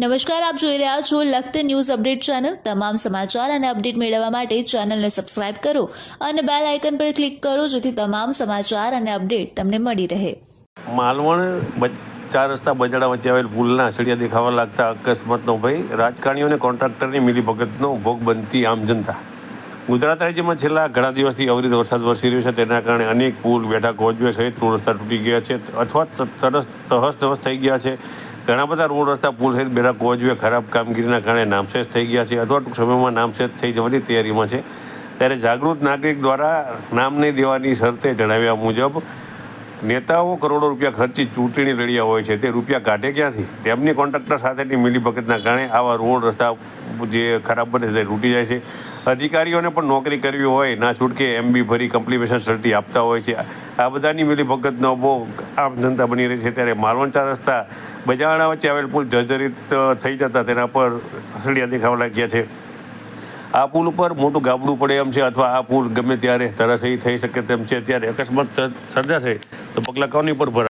નમસ્કાર, આપ જોઈ રહ્યા છો લખત ન્યૂઝ અપડેટ ચેનલ. તમામ સમાચાર અને અપડેટ મેળવવા માટે ચેનલને સબસ્ક્રાઇબ કરો અને બેલ આઇકન પર ક્લિક કરો જેથી તમામ સમાચાર અને અપડેટ તમને મળી રહે. માલવણ ચાર રસ્તા બજાડા વચ્ચે આવેલ પુલના સળિયા દેખાવા લાગતા અકસ્માતનો ભય. રાજકારણીઓ અને કોન્ટ્રાક્ટરની મિલીભગતનો ભોગ બનતી આમ જનતા. ગુજરાત રાજ્યમાં છેલ્લા ઘણા દિવસથી અવિરત વરસાદ વરસી રહ્યો છે. તેના કારણે અનેક પુલ બેઠા કોચવે સહિત રોડ રસ્તા તૂટી ગયા છે અથવા તરસ, તહસ નહસ થઈ ગયા છે. ઘણા બધા રોડ રસ્તા, પુલ સહિત બેઠા કોચવે ખરાબ કામગીરીના કારણે નામશેષ થઈ ગયા છે. અથવા ટૂંક સમયમાં નામશેષ થઈ જવાની તૈયારીમાં છે. ત્યારે જાગૃત નાગરિક દ્વારા નામ નહીં દેવાની શરતે જણાવ્યા મુજબ, નેતાઓ કરોડો રૂપિયા ખર્ચી ચૂંટણી લડ્યા હોય છે. તે રૂપિયા કાઢે ક્યાંથી? તેમની કોન્ટ્રાક્ટર સાથેની મિલીભગતના કારણે આવા રોડ રસ્તા જે ખરાબ બને છે તે તૂટી જાય છે. અધિકારીઓને પણ નોકરી કરવી હોય, ના છૂટકે એમબી ભરી કમ્પ્લિમેશન સર્ટી આપતા હોય છે. આ બધાની મિલીભગતનો બહુ આમ જનતા બની રહી છે. ત્યારે માલવણ રસ્તા બજાણા વચ્ચે આવેલ પુલ જર્જરિત થઈ જતા તેના પર હસડિયા દેખાવા લાગ્યા છે. આ પુલ ઉપર મોટું ગાબડું પડે એમ છે અથવા આ પુલ ગમે ત્યારે તરસઈ થઈ શકે તેમ છે. ત્યારે અકસ્માત સર્જાશે તો પગલાં કોની પર ભરાય